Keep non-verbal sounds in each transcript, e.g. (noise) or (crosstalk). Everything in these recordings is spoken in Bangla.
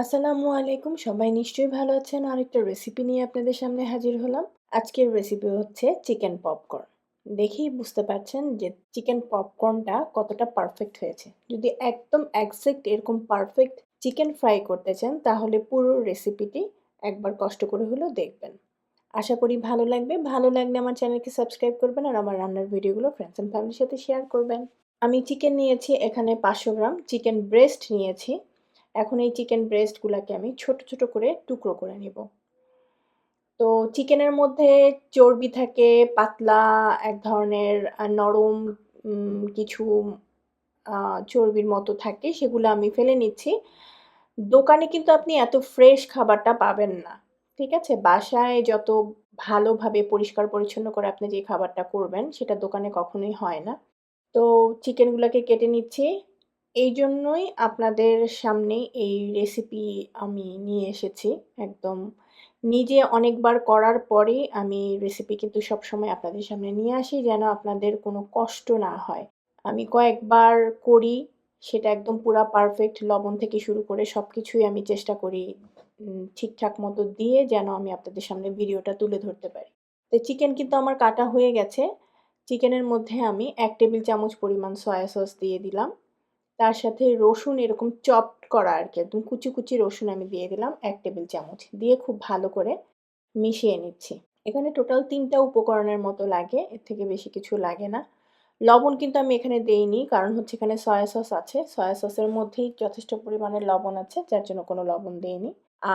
আসসালামু আলাইকুম। সবাই নিশ্চয়ই ভালো আছেন। আরেকটা রেসিপি নিয়ে আপনাদের সামনে হাজির হলাম। আজকের রেসিপি হচ্ছে চিকেন পপকর্ন দেখেই বুঝতে পারছেন যে চিকেন পপকর্নটা কতটা পারফেক্ট হয়েছে। যদি একদম একজ্যাক্ট এরকম পারফেক্ট চিকেন ফ্রাই করতে চান, তাহলে পুরো রেসিপিটি একবার কষ্ট করে হলেও দেখবেন। আশা করি ভালো লাগবে। ভালো লাগলে আমার চ্যানেলকে সাবস্ক্রাইব করবেন আর আমার রান্নার ভিডিওগুলো ফ্রেন্ডস অ্যান্ড ফ্যামিলির সাথে শেয়ার করবেন। আমি চিকেন নিয়েছি, এখানে পাঁচশো গ্রাম। চিকেন ব্রেস্ট নিয়েছি। এখন এই চিকেন ব্রেস্টগুলোকে আমি ছোট ছোট করে টুকরো করে নিব। তো চিকেনের মধ্যে চর্বি থাকে, পাতলা এক ধরনের নরম কিছু চর্বির মতো থাকে, সেগুলো আমি ফেলে নিচ্ছি। দোকানে কিন্তু আপনি এত ফ্রেশ খাবারটা পাবেন না, ঠিক আছে? বাসায় যত ভালোভাবে পরিষ্কার পরিচ্ছন্ন করে আপনি যে খাবারটা করবেন, সেটা দোকানে কখনোই হয় না। তো চিকেনগুলোকে কেটে নিচ্ছি এই জন্যই আপনাদের সামনে এই রেসিপি আমি নিয়ে এসেছি। একদম নিজে অনেকবার করার পরেই আমি রেসিপি কিন্তু সবসময় আপনাদের সামনে নিয়ে আসি, যেন আপনাদের কোনো কষ্ট না হয়। আমি কয়েকবার করি, সেটা একদম পুরা পারফেক্ট লবণ থেকে শুরু করে সব কিছুই আমি চেষ্টা করি ঠিকঠাক মতো দিয়ে যেন আমি আপনাদের সামনে ভিডিওটা তুলে ধরতে পারি। তো চিকেন কিন্তু আমার কাটা হয়ে গেছে। চিকেনের মধ্যে আমি এক টেবিল চামচ পরিমাণ সয়া সস দিয়ে দিলাম। তার সাথে রসুন এরকম চপড করা আর কি, একদম কুচি কুচি রসুন আমি দিয়ে দিলাম এক টেবিল চামচ। দিয়ে খুব ভালো করে মিশিয়ে নিচ্ছি। এখানে টোটাল তিনটা উপকরণের মতো লাগে, এর থেকে বেশি কিছু লাগে না। লবণ কিন্তু আমি এখানে দেইনি, কারণ হচ্ছে এখানে সয়া সস আছে। সয়া সসের মধ্যেই যথেষ্ট পরিমাণে লবণ আছে, যার জন্য কোনো লবণ দেইনি।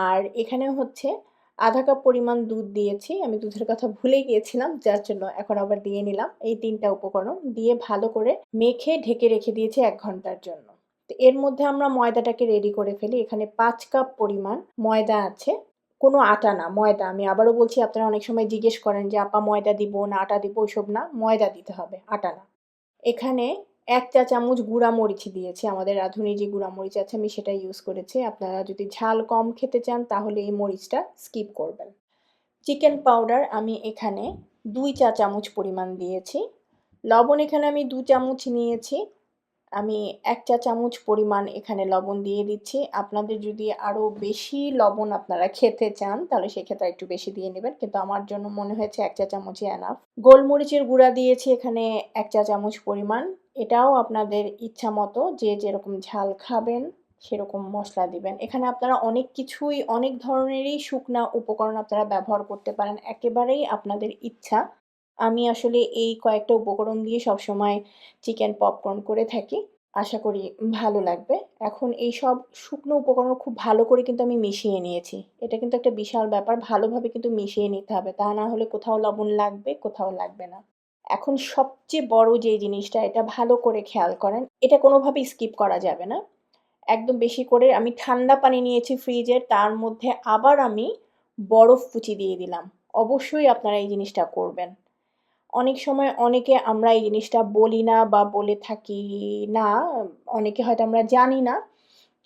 আর এখানে হচ্ছে আধা কাপ পরিমাণ দুধ দিয়েছি। আমি দুধের কথা ভুলে গিয়েছিলাম, যার জন্য এখন আবার দিয়ে নিলাম এই তিনটা উপকরণ। দিয়ে ভালো করে মেখে ঢেকে রেখে দিয়েছি এক ঘণ্টার জন্য। তো এর মধ্যে আমরা ময়দাটাকে রেডি করে ফেলি। এখানে পাঁচ কাপ পরিমাণ ময়দা আছে। কোনো আটা না, ময়দা। আমি আবারও বলছি, আপনারা অনেক সময় জিজ্ঞেস করেন যে, আপা, ময়দা দিব না, আটা দিব? ওইসব না, ময়দা দিতে হবে, আটা না। এখানে এক চা চামচ গুঁড়া মরিচ দিয়েছি। আমাদের রাঁধুনি যে গুঁড়া মরিচ আছে, আমি সেটা ইউজ করেছি। আপনারা যদি ঝাল কম খেতে চান, তাহলে এই মরিচটা স্কিপ করবেন। চিকেন পাউডার আমি এখানে দুই চা চামচ পরিমাণ দিয়েছি। লবণ এখানে আমি দু চামচ নিয়েছি। আমি এক চা চামচ পরিমাণ এখানে লবণ দিয়ে দিচ্ছি। আপনাদের যদি আরও বেশি লবণ আপনারা খেতে চান, তাহলে সেক্ষেত্রে একটু বেশি দিয়ে নেবেন। কিন্তু আমার জন্য মনে হয়েছে এক চা চামচই এনাফ গোলমরিচের গুঁড়া দিয়েছি এখানে এক চা চামচ পরিমাণ। এটাও আপনাদের ইচ্ছা মতো যে যেরকম ঝাল খাবেন, সেরকম মশলা দিবেন। এখানে আপনারা অনেক কিছুই, অনেক ধরনেরই শুকনা উপকরণ আপনারা ব্যবহার করতে পারেন। একেবারেই আপনাদের ইচ্ছা। আমি আসলে এই কয়েকটা উপকরণ দিয়ে সবসময় চিকেন পপকর্ন করে থাকি। আশা করি ভালো লাগবে। এখন এই সব শুকনো উপকরণ খুব ভালো করে কিন্তু আমি মিশিয়ে নিয়েছি। এটা কিন্তু একটা বিশাল ব্যাপার। ভালোভাবে কিন্তু মিশিয়ে নিতে হবে। তা না হলে কোথাও লবণ লাগবে, কোথাও লাগবে না। এখন সবচেয়ে বড় যে জিনিসটা, এটা ভালো করে খেয়াল করেন, এটা কোনোভাবেই স্কিপ করা যাবে না। একদম বেশি করে আমি ঠান্ডা পানি নিয়েছি ফ্রিজের তার মধ্যে আবার আমি বরফ কুচি দিয়ে দিলাম। অবশ্যই আপনারা এই জিনিসটা করবেন। অনেক সময় অনেকে আমরা এই জিনিসটা বলি না বা বলে থাকি না, অনেকে হয়তো আমরা জানি না,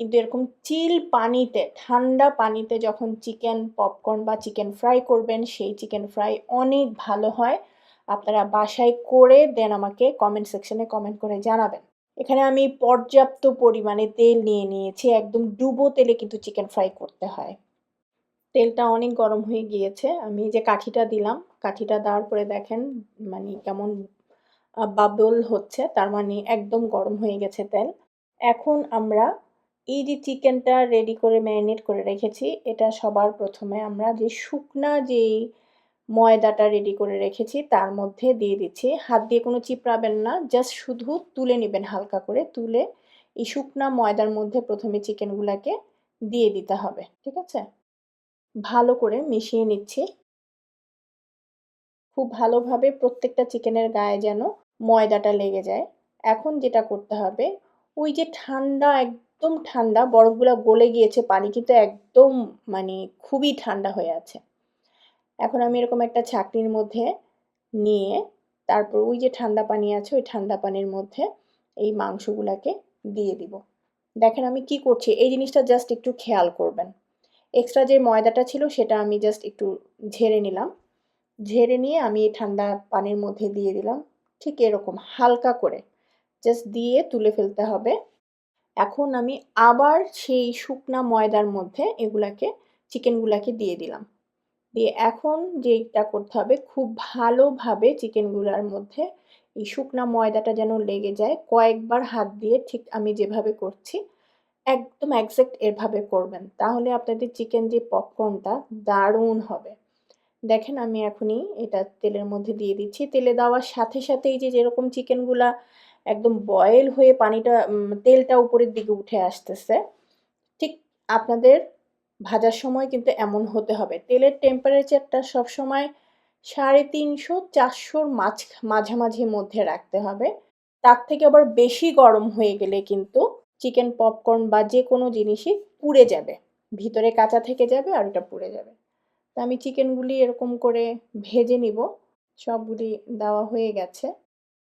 কিন্তু এরকম চিল পানিতে, ঠান্ডা পানিতে যখন চিকেন পপকর্ন বা চিকেন ফ্রাই করবেন, সেই চিকেন ফ্রাই অনেক ভালো হয়। আপনারা বাসায় করে দেন আমাকে কমেন্ট সেকশনে কমেন্ট করে জানাবেন। এখানে আমি পর্যাপ্ত পরিমাণে তেল নিয়ে নিয়েছি, একদম ডুবো তেলে কিন্তু চিকেন ফ্রাই করতে হয়। তেলটা অনেক গরম হয়ে গিয়েছে, আমি যে কাঠিটা দিলাম, কাঠিটা দেওয়ার পরে দেখেন মানে কেমন বাবল হচ্ছে, তার মানে একদম গরম হয়ে গেছে তেল। এখন আমরা এই যে চিকেনটা রেডি করে ম্যারিনেট করে রেখেছি, এটা সবার প্রথমে আমরা যে শুকনা যেই ময়দাটা রেডি করে রেখেছি, তার মধ্যে দিয়ে দিচ্ছি। হাত দিয়ে কোনো চিপড়াবেন না জাস্ট শুধু তুলে নেবেন হালকা করে, তুলে এই শুকনা ময়দার মধ্যে প্রথমে চিকেনগুলোকে দিয়ে দিতে হবে, ঠিক আছে? ভালো করে মিশিয়ে নিচ্ছি। খুব ভালোভাবে প্রত্যেকটা চিকেনের গায়ে যেন ময়দাটা লেগে যায়। এখন যেটা করতে হবে, ওই যে ঠান্ডা, একদম ঠান্ডা, বরফগুলো গলে গিয়েছে পানি, কিন্তু একদম মানে খুবই ঠান্ডা হয়ে আছে। এখন আমি এরকম একটা ছাকনির মধ্যে নিয়ে তারপর ওই যে ঠান্ডা পানি আছে, ওই ঠান্ডা পানির মধ্যে এই মাংসগুলোকে দিয়ে দিব। দেখেন আমি কি করছি, এই জিনিসটা জাস্ট একটু খেয়াল করবেন। এক্সট্রা যে ময়দাটা ছিল সেটা আমি জাস্ট একটু ঝেড়ে নিলাম। ঝেড়ে নিয়ে আমি ঠান্ডা পানির মধ্যে দিয়ে দিলাম, ঠিক এরকম হালকা করে। জাস্ট দিয়ে তুলে ফেলতে হবে। এখন আমি আবার সেই শুকনা ময়দার মধ্যে এগুলাকে চিকেনগুলাকে দিয়ে দিলাম। দিয়ে এখন যেটা করতে হবে, খুব ভালোভাবে চিকেনগুলার মধ্যে এই শুকনা ময়দাটা যেন লেগে যায়, কয়েকবার হাত দিয়ে ঠিক আমি যেভাবে করছি, একদম একজ্যাক্ট এভাবে করবেন। তাহলে আপনাদের চিকেন যে পপকর্নটা দারুণ হবে। দেখেন আমি এখনই এটা তেলের মধ্যে দিয়ে দিচ্ছি। তেলে দেওয়ার সাথে সাথেই যে যেরকম চিকেনগুলা একদম বয়েল হয়ে পানিটা তেলটা উপরের দিকে উঠে আসতেছে, ঠিক আপনাদের ভাজার সময় কিন্তু এমন হতে হবে। তেলের টেম্পারেচারটা সবসময় সাড়ে তিনশো, চারশোর মাঝ মাঝামাঝির মধ্যে রাখতে হবে। তার থেকে আবার বেশি গরম হয়ে গেলে কিন্তু চিকেন পপকর্ন বা যে কোনো জিনিসই পুড়ে যাবে। ভিতরে কাঁচা থেকে যাবে আর ওটা পুড়ে যাবে। তো আমি চিকেনগুলি এরকম করে ভেজে নিব। সবগুলি দেওয়া হয়ে গেছে।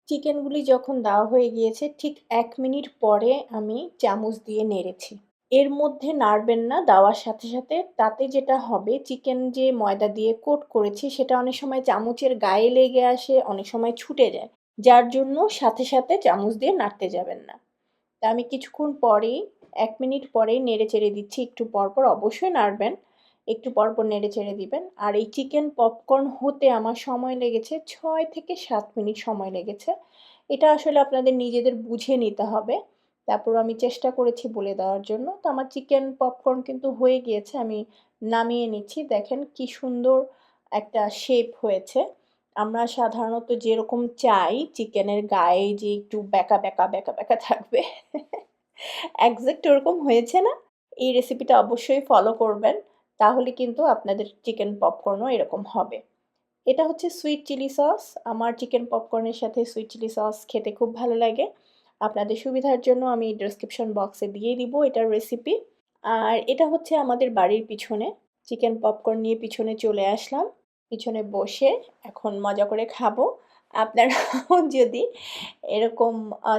চিকেনগুলি যখন দেওয়া হয়ে গিয়েছে, ঠিক এক মিনিট পরে আমি চামচ দিয়ে নেড়েছি। এর মধ্যে নাড়বেন না, দেওয়ার সাথে সাথে তাতে যেটা হবে চিকেন যে ময়দা দিয়ে কোট করেছি, সেটা অনেক সময় চামচের গায়ে লেগে আসে, অনেক সময় ছুটে যায়। যার জন্য সাথে সাথে চামচ দিয়ে নাড়তে যাবেন না। তা আমি কিছুক্ষণ পরেই, এক মিনিট পরেই নেড়ে চেড়ে দিচ্ছি, একটু পরপর অবশ্যই নাড়বেন, একটু পরপর নেড়ে চেড়ে দিবেন। আর এই চিকেন পপকর্ন হতে আমার সময় লেগেছে, ছয় থেকে সাত মিনিট সময় লেগেছে। এটা আসলে আপনাদের নিজেদের বুঝে নিতে হবে। তারপর আমি চেষ্টা করেছি বলে দেওয়ার জন্য। তো আমার চিকেন পপকর্ন কিন্তু হয়ে গিয়েছে, আমি নামিয়ে নিচ্ছি। দেখেন কি সুন্দর একটা শেপ হয়েছে। আমরা সাধারণত যেরকম চাই চিকেনের গায়ে যে একটু বেঁকা বেঁকা বেঁকা বেঁকা থাকবে একজ্যাক্ট ওরকম হয়েছে না। এই রেসিপিটা অবশ্যই ফলো করবেন, তাহলে কিন্তু আপনাদের চিকেন পপকর্নও এরকম হবে। এটা হচ্ছে সুইট চিলি সস আমার চিকেন পপকর্নের সাথে সুইট চিলি সস খেতে খুব ভালো লাগে। আপনাদের সুবিধার জন্য আমি ডেসক্রিপশন বক্সে দিয়ে দিব এটার রেসিপি আর এটা হচ্ছে আমাদের বাড়ির পিছনে। চিকেন পপকর্ন নিয়ে পিছনে চলে আসলাম। পিছনে বসে এখন মজা করে খাব। আপনারাও (laughs) যদি এরকম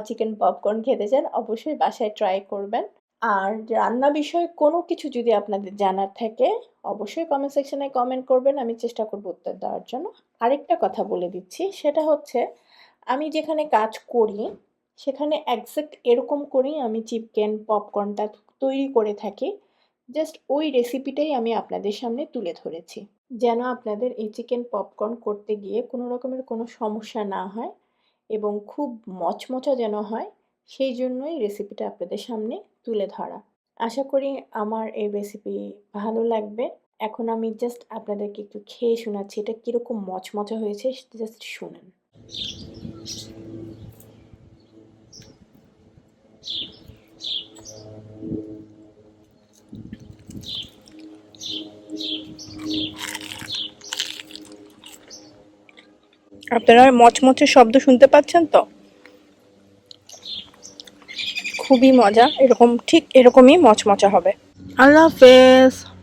চিকেন পপকর্ন খেতে চান, অবশ্যই বাসায় ট্রাই করবেন। আর রান্না বিষয়ে কোনো কিছু যদি আপনাদের জানার থাকে, অবশ্যই কমেন্ট সেকশনে কমেন্ট করবেন। আমি চেষ্টা করব উত্তর দেওয়ার জন্য। আরেকটা কথা বলে দিচ্ছি, সেটা হচ্ছে, আমি যেখানে কাজ করি সেখানে একজ্যাক্ট এরকম করেই আমি চিপকেন পপকর্নটা তৈরি করে থাকি। জাস্ট ওই রেসিপিটাই আমি আপনাদের সামনে তুলে ধরেছি। যেন আপনাদের এই চিকেন পপকর্ন করতে গিয়ে কোনো রকমের কোনো সমস্যা না হয় এবং খুব মচমচা যেন হয়, সেই জন্যই রেসিপিটা আপনাদের সামনে তুলে ধরা। আশা করি আমার এই রেসিপি ভালো লাগবে। এখন আমি জাস্ট আপনাদেরকে একটু খেয়ে শোনাচ্ছি, এটা কীরকম মচমচা হয়েছে জাস্ট শুনেন। আপনারা মচমচে শব্দ শুনতে পাচ্ছেন তো? খুবই মজা, এরকম, ঠিক এরকমই মচমচা হবে। আল্লাহ হাফেজ।